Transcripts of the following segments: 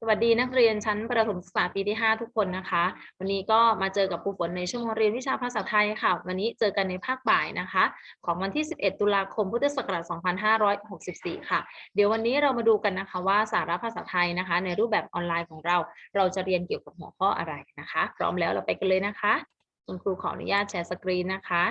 สวัสดีนักเรียนชั้นประถมศึกษาปีที่ 5 ทุกคนนะคะ วันนี้ก็มาเจอกับครูฝนในชั่วโมงเรียนวิชาภาษาไทยค่ะ วันนี้เจอกันในภาคบ่ายนะคะ ของวันที่ 11 ตุลาคมพุทธศักราช2564 ค่ะ เดี๋ยววันนี้เรามาดูกันนะคะว่าสาระภาษาไทยนะคะ ในรูปแบบออนไลน์ของเรา เราจะเรียนเกี่ยวกับหัวข้ออะไรนะคะ พร้อมแล้วเราไปกันเลยนะคะ คุณครูขออนุญาตแชร์สกรีนนะคะ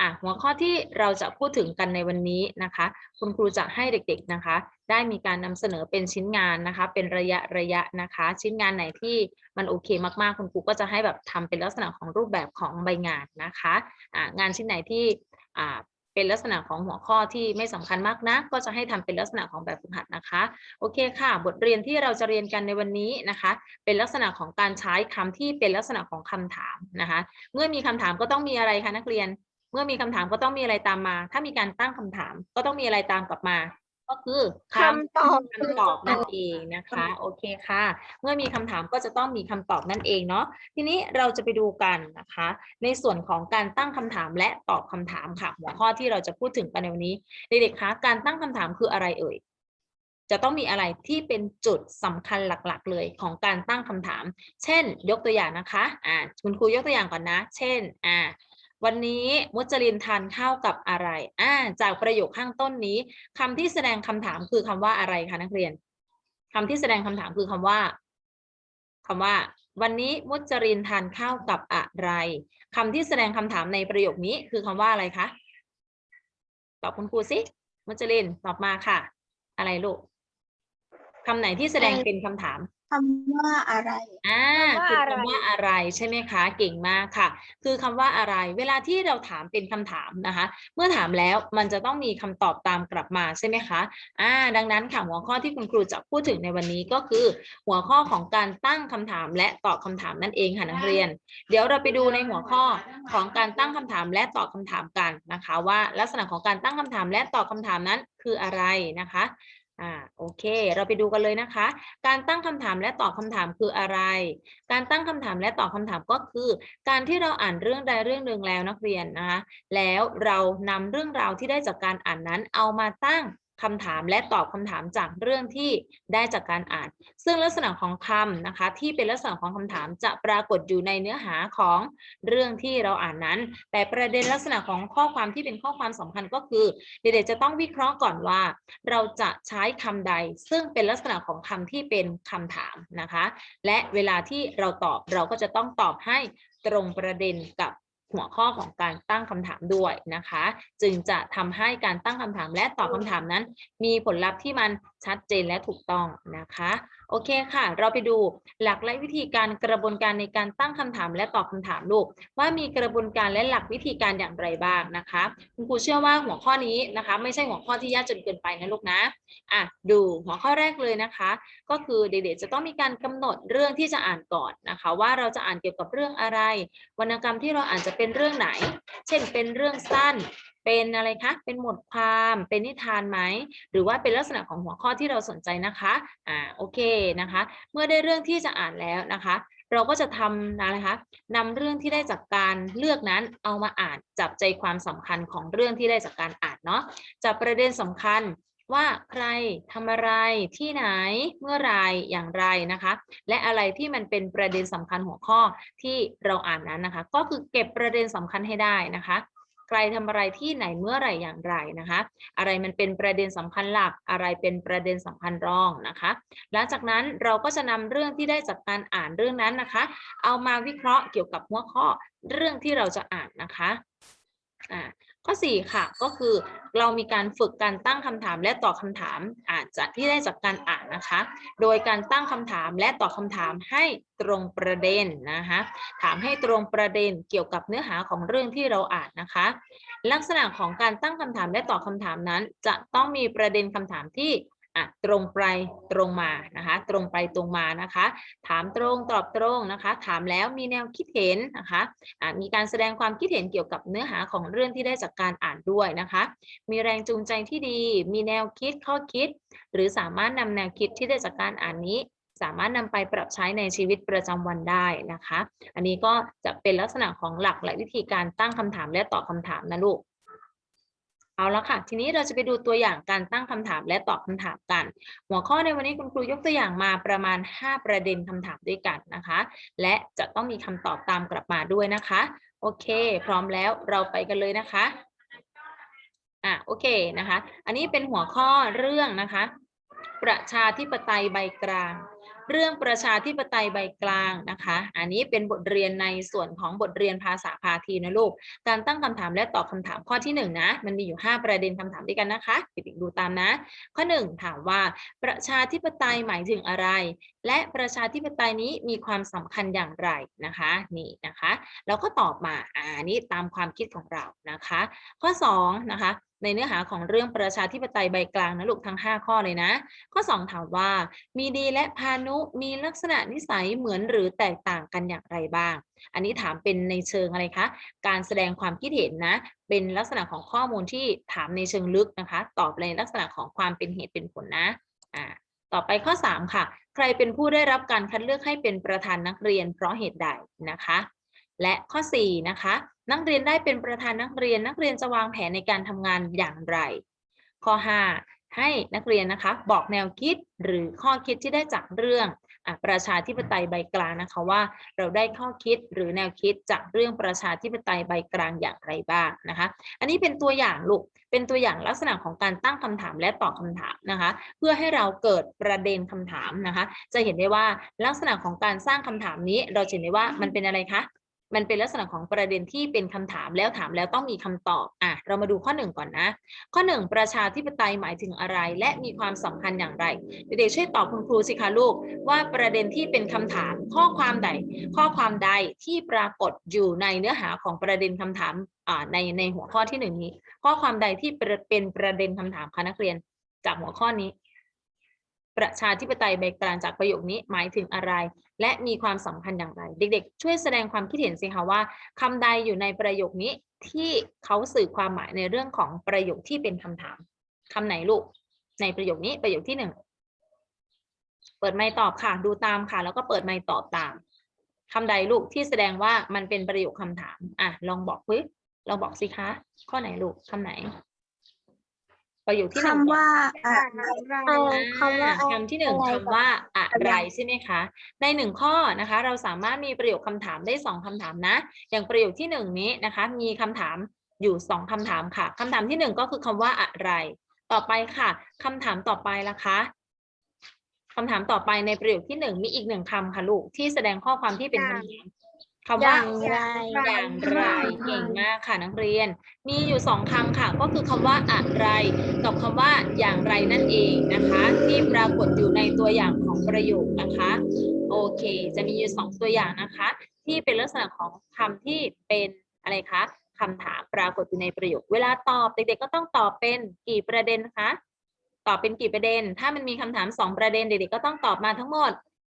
อะหัวข้อที่เราจะพูดถึงกันในวันนี้นะคะ คุณครูจะให้เด็กๆนะคะ ได้มีการนำเสนอเป็นชิ้นงานนะคะ เป็นระยะระยะนะคะ ชิ้นงานไหนที่มันโอเคมากๆ คุณครูก็จะให้แบบทำเป็นลักษณะของรูปแบบของใบงานนะคะอ่างานชิ้นไหนที่อ่าเป็นลักษณะของหัวข้อที่ไม่สำคัญมากนะ ก็จะให้ทำเป็นลักษณะของแบบฝึกหัดนะคะ โอเคค่ะ บทเรียนที่เราจะเรียนกันในวันนี้นะคะ เป็นลักษณะของการใช้คำที่เป็นลักษณะของคำถามนะคะ เมื่อมีคำถามก็ต้องมีอะไรคะนักเรียน เมื่อมีคำถามก็ต้องมีอะไรตามมา ถ้ามีการตั้งคำถามก็ต้องมีอะไรตามกลับมา ก็คือคำคำตอบคำตอบนั่นเองนะคะ โอเคค่ะ เมื่อมีคำถามก็จะต้องมีคำตอบนั่นเองเนาะ ทีนี้เราจะไปดูกันนะคะ ในส่วนของการตั้งคำถามและตอบคำถามค่ะ หัวข้อที่เราจะพูดถึงกันในวันนี้ เด็กๆคะ การตั้งคำถามคืออะไรเอ่ย จะต้องมีอะไรที่เป็นจุดสำคัญหลักๆ เลยของการตั้งคำถาม เช่น ยกตัวอย่างนะคะ อ่า คุณครูยกตัวอย่างก่อนนะ เช่น อ่า วันนี้มุจลินทานข้าวกับอะไรอ่าจากประโยคข้างต้นนี้คำที่แสดงคำถามคือคำว่าอะไรคะนักเรียนคำที่แสดงคำถามคือคำว่าคำว่า วันนี้มุจลินทานข้าวกับอะไรคำที่แสดงคำถามในประโยคนี้คือคำว่าอะไรคะตอบคุณครูสิมุจลินตอบมาค่ะ อะไรลูกคำไหนที่แสดงเป็นคำถาม คำว่าอะไร อ่าคำว่าคืออะไรคำว่าอะไรใช่ไหมคะ เก่งมากค่ะ คือคำว่าอะไร เวลาที่เราถามเป็นคำถามนะคะ เมื่อถามแล้วมันจะต้องมีคำตอบตามกลับมาใช่ไหมคะ อ่า ดังนั้นค่ะหัวข้อที่คุณครูจะพูดถึงในวันนี้ก็คือ หัวข้อของการตั้งคำถามและตอบคำถามนั่นเองค่ะนักเรียน เดี๋ยวเราไปดูในหัวข้อของการตั้งคำถามและตอบคำถามกันนะคะ ว่าลักษณะของการตั้งคำถามและตอบคำถามนั้นคืออะไรนะคะ อ่าโอเค เราไปดูกันเลยนะคะ การตั้งคำถามและตอบคำถามคืออะไร การตั้งคำถามและตอบคำถามก็คือ การที่เราอ่านเรื่องใดเรื่องหนึ่งแล้วนักเรียนนะคะแล้วเรานำเรื่องราวที่ได้จากการอ่านนั้นเอามาตั้ง คำถามและตอบคำถามจากเรื่องที่ได้จากการอ่าน ซึ่งลักษณะของคำนะคะ ที่เป็นลักษณะของคำถามจะปรากฏอยู่ในเนื้อหาของเรื่องที่เราอ่านนั้น แต่ประเด็นลักษณะของข้อความที่เป็นข้อความสำคัญก็คือ เด็กๆจะต้องวิเคราะห์ก่อนว่า เราจะใช้คำใด ซึ่งเป็นลักษณะของคำที่เป็นคำถามนะคะ และเวลาที่เราตอบเราก็จะต้องตอบให้ตรงประเด็นกับ หัวข้อของการตั้งคำถามด้วยนะคะ จึงจะทำให้การตั้งคำถามและตอบคำถามนั้น มีผลลัพธ์ที่มันชัดเจนและถูกต้องนะคะ โอเคค่ะ เราไปดูหลักและวิธีการกระบวนการในการตั้งคำถามและตอบคำถามลูก ว่ามีกระบวนการและหลักวิธีการอย่างไรบ้างนะคะคุณครูเชื่อว่าหัวข้อนี้นะคะ ไม่ใช่หัวข้อที่ยากจนเกินไปนะลูกนะอะดูหัวข้อแรกเลยนะคะ ก็คือเด็กๆจะต้องมีการกำหนดเรื่องที่จะอ่านก่อนนะคะ ว่าเราจะอ่านเกี่ยวกับเรื่องอะไร วรรณกรรมที่เราอ่านจะเป็นเรื่องไหน เช่นเป็นเรื่องสั้น เป็นอะไรคะ เป็นบทความ เป็นนิทานไหม หรือว่าเป็นลักษณะของหัวข้อที่เราสนใจนะคะ อ่า โอเคนะคะ เมื่อได้เรื่องที่จะอ่านแล้วนะคะ เราก็จะทำอะไรคะนำเรื่องที่ได้จากการเลือกนั้นเอามาอ่านจับใจความสำคัญของเรื่องที่ได้จากการอ่านเนาะจับประเด็นสำคัญ ว่าใครทำอะไรที่ไหนเมื่อไรอย่างไรนะคะ และอะไรที่มันเป็นประเด็นสำคัญหัวข้อที่เราอ่านนั้นนะคะ ก็คือเก็บประเด็นสำคัญให้ได้นะคะใครทำอะไรที่ไหนเมื่อไหร่อย่างไรนะคะ อะไรมันเป็นประเด็นสำคัญหลัก อะไรเป็นประเด็นสำคัญรองนะคะ หลังจากนั้นเราก็จะนำเรื่องที่ได้จากการอ่านเรื่องนั้นนะคะ เอามาวิเคราะห์เกี่ยวกับหัวข้อเรื่องที่เราจะอ่านนะคะอ่า ข้อ 4 ค่ะ ก็คือเรามีการฝึกการตั้งคำถามและตอบคำถามอาจจะที่ได้จากการอ่านนะคะ โดยการตั้งคำถามและตอบคำถามให้ตรงประเด็นนะคะถามให้ตรงประเด็นเกี่ยวกับเนื้อหาของเรื่องที่เราอ่านนะคะ ลักษณะของการตั้งคำถามและตอบคำถามนั้น จะต้องมีประเด็นคำถามที่ อะตรงไปตรงมานะคะ ตรงไปตรงมานะคะ ถามตรงตอบตรงนะคะ ถามแล้วมีแนวคิดเห็นนะคะอะมีการแสดงความคิดเห็นเกี่ยวกับเนื้อหาของเรื่องที่ได้จากการอ่านด้วยนะคะ มีแรงจูงใจที่ดี มีแนวคิดข้อคิด หรือสามารถนำแนวคิดที่ได้จากการอ่านนี้สามารถนำไปปรับใช้ในชีวิตประจำวันได้นะคะ อันนี้ก็จะเป็นลักษณะของหลักและวิธีการตั้งคำถามและตอบคำถามนะลูก เอาละค่ะ ทีนี้เราจะไปดูตัวอย่างการตั้งคำถามและตอบคำถามกัน หัวข้อในวันนี้คุณครูยกตัวอย่างมาประมาณ 5 ประเด็นคำถามด้วยกันนะคะ และจะต้องมีคำตอบตามกลับมาด้วยนะคะ โอเค พร้อมแล้วเราไปกันเลยนะคะอะโอเคนะคะ อันนี้เป็นหัวข้อเรื่องนะคะ ประชาธิปไตยใบกลาง เรื่องประชาธิปไตยใบกลางนะคะ อันนี้เป็นบทเรียนในส่วนของบทเรียนภาษาพาทีนะลูก การตั้งคำถามและตอบคำถามข้อที่หนึ่งนะ มันมีอยู่ 5 ประเด็นคำถามด้วยกันนะคะเด็กๆดูตามนะ ข้อหนึ่งถามว่าประชาธิปไตยหมายถึงอะไร และประชาธิปไตยนี้มีความสำคัญอย่างไรนะคะนี่นะคะแล้วก็ตอบมาอ่านี่ตามความคิดของเรานะคะ ข้อ2นะคะในเนื้อหาของเรื่องประชาธิปไตยใบกลางนะลูกทั้ง 5 ข้อเลยนะ ข้อ 2 ถามว่า มีดีและพานุมีลักษณะนิสัยเหมือนหรือแตกต่างกันอย่างไรบ้าง อันนี้ถามเป็นในเชิงอะไรคะ การแสดงความคิดเห็นนะ เป็นลักษณะของข้อมูลที่ถามในเชิงลึกนะคะ ตอบในลักษณะของความเป็นเหตุเป็นผลนะอ่า ต่อไปข้อ 3 ค่ะ ใครเป็นผู้ได้รับการคัดเลือกให้เป็นประธานนักเรียนเพราะเหตุใดนะคะ และข้อ 4 นะคะ นักเรียนได้เป็นประธานนักเรียน นักเรียนจะวางแผนในการทำงานอย่างไร ข้อ 5 ให้นักเรียนนะคะ บอกแนวคิดหรือข้อคิดที่ได้จากเรื่อง ประชาธิปไตยใบกลางนะคะว่า เราได้ข้อคิดหรือแนวคิดจากเรื่องประชาธิปไตยใบกลางอย่างไรบ้างนะคะ อันนี้เป็นตัวอย่างลูกเป็นตัวอย่างลักษณะของการตั้งคำถามและตอบคำถามนะคะ เพื่อให้เราเกิดประเด็นคำถามนะคะ จะเห็นได้ว่าลักษณะของการสร้างคำถามนี้เราเห็นได้ว่ามันเป็นอะไรคะ มันเป็นลักษณะของประเด็นที่เป็นคำถามแล้วถามแล้วต้องมีคำตอบอะเรามาดูข้อหนึ่งก่อนนะ ข้อหนึ่งประชาธิปไตยหมายถึงอะไร และมีความสำคัญอย่างไร เด็กๆช่วยตอบคุณครูสิคะลูก ว่าประเด็นที่เป็นคำถามข้อความใด ข้อความใดที่ปรากฏอยู่ในเนื้อหาของประเด็นคำถามอ่าในในหัวข้อที่หนึ่งนี้ ข้อความใดที่เป็นเป็นประเด็นคำถามคะนักเรียนจากหัวข้อนี้ ประชาธิปไตยใบกลางจากประโยคนี้หมายถึงอะไร และมีความสำคัญอย่างไร เด็กๆ ช่วยแสดงความคิดเห็นสิคะว่าคำใดอยู่ในประโยคนี้ที่เขาสื่อความหมายในเรื่องของประโยคที่เป็นคำถามคำไหนลูก ในประโยคนี้ประโยคที่หนึ่งเปิดไมค์ตอบค่ะ ดูตามค่ะ แล้วก็เปิดไมค์ตอบตามคำใดลูกที่แสดงว่ามันเป็นประโยคคำถาม อะ ลองบอกเฮ้ยลองบอกสิคะ ข้อไหนลูกคำไหน ประโยคที่หนึ่งคำก่อนว่าอะไรอ่าคำว่าคำที่หนึ่งอะไรคำว่าอะไรอะไรใช่ไหมคะ ในหนึ่งข้อนะคะ เราสามารถมีประโยคคำถามได้สองคำถามนะ อย่างประโยคที่หนึ่งนี้นะคะ มีคำถามอยู่สองคำถามค่ะคำถามที่หนึ่งก็คือคำว่าอะไร ต่อไปค่ะคำถามต่อไปล่ะคะคำถามต่อไปในประโยคที่หนึ่งมีอีกหนึ่งคำค่ะลูกที่แสดงข้อความที่เป็นคำถาม คำว่าอย่างไรอย่างไรเก่งมากค่ะนักเรียน มีอยู่สองคำค่ะ ก็คือคำว่าอะไรกับคำว่าอย่างไรนั่นเองนะคะ ที่ปรากฏอยู่ในตัวอย่างของประโยคนะคะ โอเค จะมีอยู่สองตัวอย่างนะคะ ที่เป็นลักษณะของคำที่เป็นอะไรคะคำถามปรากฏอยู่ในประโยค เวลาตอบเด็กๆก็ต้องตอบเป็นกี่ประเด็นคะตอบเป็นกี่ประเด็น ถ้ามันมีคำถามสองประเด็นเด็กๆก็ต้องตอบมาทั้งหมด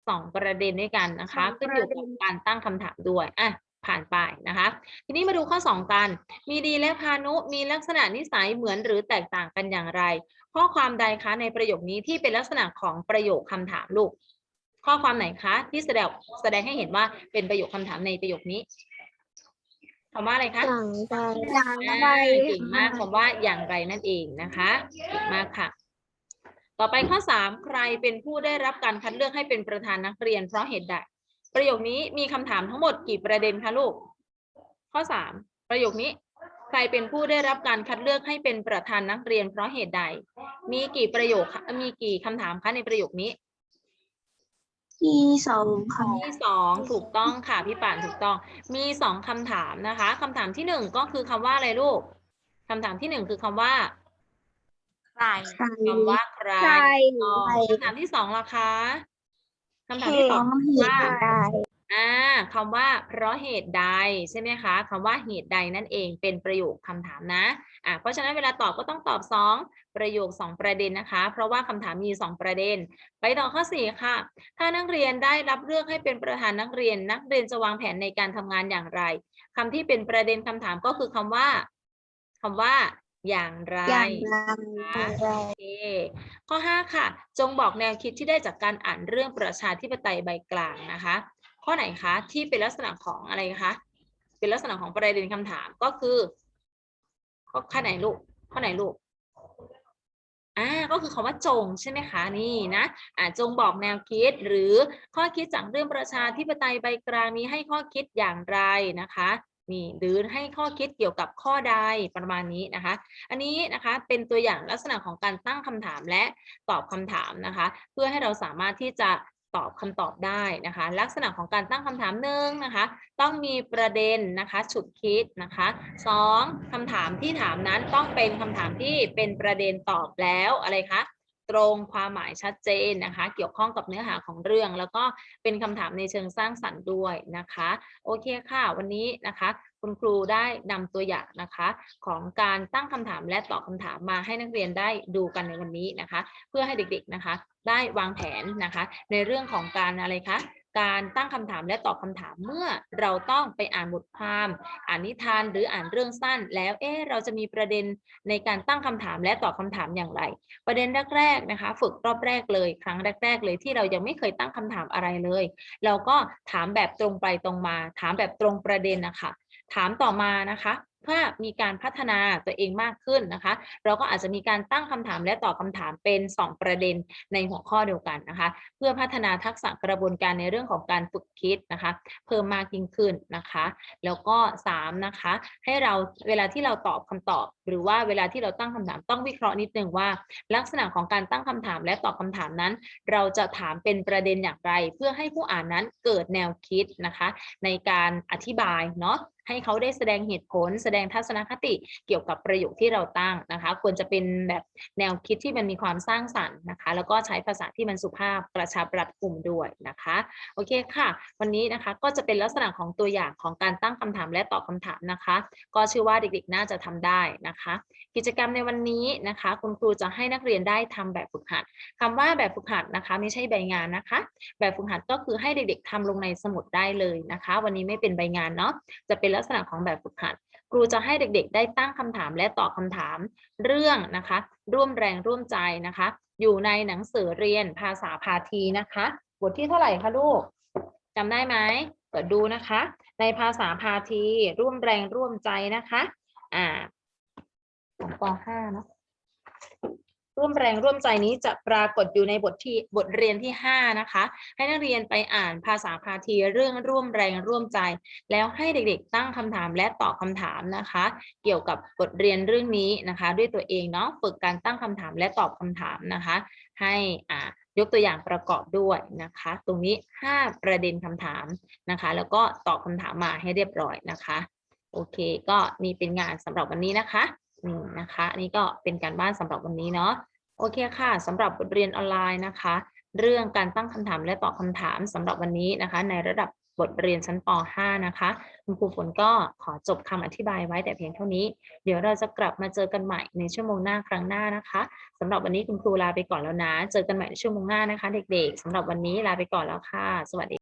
สองประเด็นด้วยกันนะคะสองขึ้นอยู่ประเด็กับนการตั้งคำถามด้วยอะผ่านไปนะคะ ทีนี้มาดูข้อ 2 กัน มีดีและพานุมีลักษณะนิสัยเหมือนหรือแตกต่างกันอย่างไร ข้อความใดคะในประโยคนี้ที่เป็นลักษณะของประโยคคำถามลูก ข้อความไหนคะที่แสดงแสดงให้เห็นว่าเป็นประโยคคำถามในประโยคนี้คำว่าอะไรคะอย่างไรอย่างอ่าไรเก่งมากคำว่าอย่างไรนั่นเองนะคะเก่งมากค่ะ ต่อไปข้อ 3 ใครเป็นผู้ได้รับการคัดเลือกให้เป็นประธานนักเรียนเพราะเหตุใด ประโยคนี้มีคำถามทั้งหมดกี่ประเด็นคะลูก ข้อ 3 ประโยคนี้ ใครเป็นผู้ได้รับการคัดเลือกให้เป็นประธานนักเรียนเพราะเหตุใด มีกี่ประโยคคะมีกี่คำถามคะในประโยคนี้ที่สองคที่สองถูกต้องค่ะพี่ป่านถูกต้อง มีสองคำถามนะคะคำถามที่หนึ่งก็คือคำว่าอะไรลูกคำถามที่หนึ่งคือคำว่าำใครคำว่าใครใครถูกต้องใครคำถามที่สองล่ะคะคำถามที่สองเหว่าตุใดอ่าคำว่า เพราะเหตุใดใช่ไหมคะคำว่าเหตุใดนั่นเองเป็นประโยคคำถามนะอ่าเพราะฉะนั้นเวลาตอบก็ต้องตอบสองประโยคสองประเด็นนะคะ เพราะว่าคำถามมีสองประเด็น ไปต่อข้อสี่ค่ะ ถ้านักเรียนได้รับเลือกให้เป็นประธานนักเรียน นักเรียนจะวางแผนในการทำงานอย่างไรคำที่เป็นประเด็นคำถามก็คือคำว่าคำว่า อย่างไรอย่างไรอย่างไรโอเคข้อ 5 ค่ะ จงบอกแนวคิดที่ได้จากการอ่านเรื่องประชาธิปไตยใบกลางนะคะ ข้อไหนคะที่เป็นลักษณะของอะไรคะ เป็นลักษณะของประเด็นคำถามก็คือข้อข้อไหนลูกข้อไหนลูกอ่าก็คือคำว่าจงใช่ไหมคะนี่นะอ่าจงบอกแนวคิดหรือข้อคิดจากเรื่องประชาธิปไตยใบกลางนี้ให้ข้อคิดอย่างไรนะคะ นี่หรือให้ข้อคิดเกี่ยวกับข้อใดประมาณนี้นะคะ อันนี้นะคะเป็นตัวอย่างลักษณะของการตั้งคำถามและตอบคำถามนะคะ เพื่อให้เราสามารถที่จะตอบคำตอบได้นะคะ ลักษณะของการตั้งคำถามหนึ่งนะคะ ต้องมีประเด็นนะคะฉุดคิดนะคะสองคำถามที่ถามนั้นต้องเป็นคำถามที่เป็นประเด็นตอบแล้วอะไรคะ ตรงความหมายชัดเจนนะคะ เกี่ยวข้องกับเนื้อหาของเรื่อง แล้วก็เป็นคำถามในเชิงสร้างสรรค์ด้วยนะคะ โอเคค่ะ วันนี้นะคะ คุณครูได้นำตัวอย่างนะคะ ของการตั้งคำถามและตอบคำถามมาให้นักเรียนได้ดูกันในวันนี้นะคะ เพื่อให้เด็กๆนะคะ ได้วางแผนนะคะ ในเรื่องของการอะไรคะ การตั้งคำถามและตอบคำถามเมื่อเราต้องไปอ่านบทความอ่านนิทานหรืออ่านเรื่องสั้น แล้วเอ๊เราจะมีประเด็นในการตั้งคำถามและตอบคำถามอย่างไร ประเด็นแรกๆนะคะ ฝึกรอบแรกเลย ครั้งแรก ๆ เลยที่เรายังไม่เคยตั้งคำถามอะไรเลย เราก็ถามแบบตรงไปตรงมา ถามแบบตรงประเด็นนะคะถามต่อมานะคะ ถ้ามีการพัฒนาตัวเองมากขึ้นนะคะ เราก็อาจจะมีการตั้งคำถามและตอบคำถามเป็น 2 ประเด็นในหัวข้อเดียวกันนะคะ เพื่อพัฒนาทักษะกระบวนการในเรื่องของการฝึกคิดนะคะ เพิ่มมากยิ่งขึ้นนะคะ แล้วก็ 3 นะคะ ให้เราเวลาที่เราตอบคำตอบ หรือว่าเวลาที่เราตั้งคำถามต้องวิเคราะห์นิดนึงว่า ลักษณะของการตั้งคำถามและตอบคำถามนั้น เราจะถามเป็นประเด็นอย่างไร เพื่อให้ผู้อ่านนั้นเกิดแนวคิดนะคะ ในการอธิบายเนาะ ให้เขาได้แสดงเหตุผล แสดงทัศนคติเกี่ยวกับประโยคที่เราตั้งนะคะ ควรจะเป็นแบบแนวคิดที่มันมีความสร้างสรรค์นะคะ แล้วก็ใช้ภาษาที่มันสุภาพกระชับรัดกุมด้วยนะคะโอเคค่ะ วันนี้นะคะก็จะเป็นลักษณะของตัวอย่างของการตั้งคำถามและตอบคำถามนะคะ ก็เชื่อว่าเด็กๆน่าจะทำได้นะคะ กิจกรรมในวันนี้นะคะ คุณครูจะให้นักเรียนได้ทำแบบฝึกหัดคำว่าแบบฝึกหัดนะคะ ไม่ใช่ใบงานนะคะ แบบฝึกหัดก็คือให้เด็กๆทำลงในสมุดได้เลยนะคะ วันนี้ไม่เป็นใบงานเนาะจะเป็นลักษณะของแบบฝึกหัด ครูจะให้เด็กๆ ได้ตั้งคำถามและตอบคำถามเรื่องนะคะ ร่วมแรงร่วมใจนะคะ อยู่ในหนังสือเรียนภาษาพาทีนะคะ บทที่เท่าไหร่คะลูกจำได้ไหมเปิดดูนะคะ ในภาษาพาทีร่วมแรงร่วมใจนะคะ อ่าของป .5 นะ ร่วมแรงร่วมใจนี้จะปรากฏอยู่ในบทที่บทเรียนที่ 5 นะคะ ให้นักเรียนไปอ่านภาษาพาทีเรื่องร่วมแรงร่วมใจ แล้วให้เด็กๆ ตั้งคำถามและตอบคำถามนะคะ เกี่ยวกับบทเรียนเรื่องนี้นะคะ ด้วยตัวเองเนาะฝึกการตั้งคำถามและตอบคำถามนะคะ ให้อ่ายกตัวอย่างประกอบด้วยนะคะ ตรงนี้ 5 ประเด็นคำถามนะคะ แล้วก็ตอบคำถามมาให้เรียบร้อยนะคะ โอเค ก็นี่เป็นงานสำหรับวันนี้นะคะ นี่นะคะ อันนี่ก็เป็นการบ้านสำหรับวันนี้เนาะ โอเคค่ะสำหรับบทเรียนออนไลน์นะคะ เรื่องการตั้งคำถามและตอบคำถามสำหรับวันนี้นะคะ ในระดับบทเรียนชั้นป .5 นะคะ คุณครูฝนก็ขอจบคำอธิบายไว้แต่เพียงเท่านี้ เดี๋ยวเราจะกลับมาเจอกันใหม่ในชั่วโมงหน้าครั้งหน้านะคะสำหรับวันนี้คุณครูลาไปก่อนแล้วนะ เจอกันใหม่ในชั่วโมงหน้านะคะ เด็กๆสำหรับวันนี้ลาไปก่อนแล้วค่ะ สวัสดี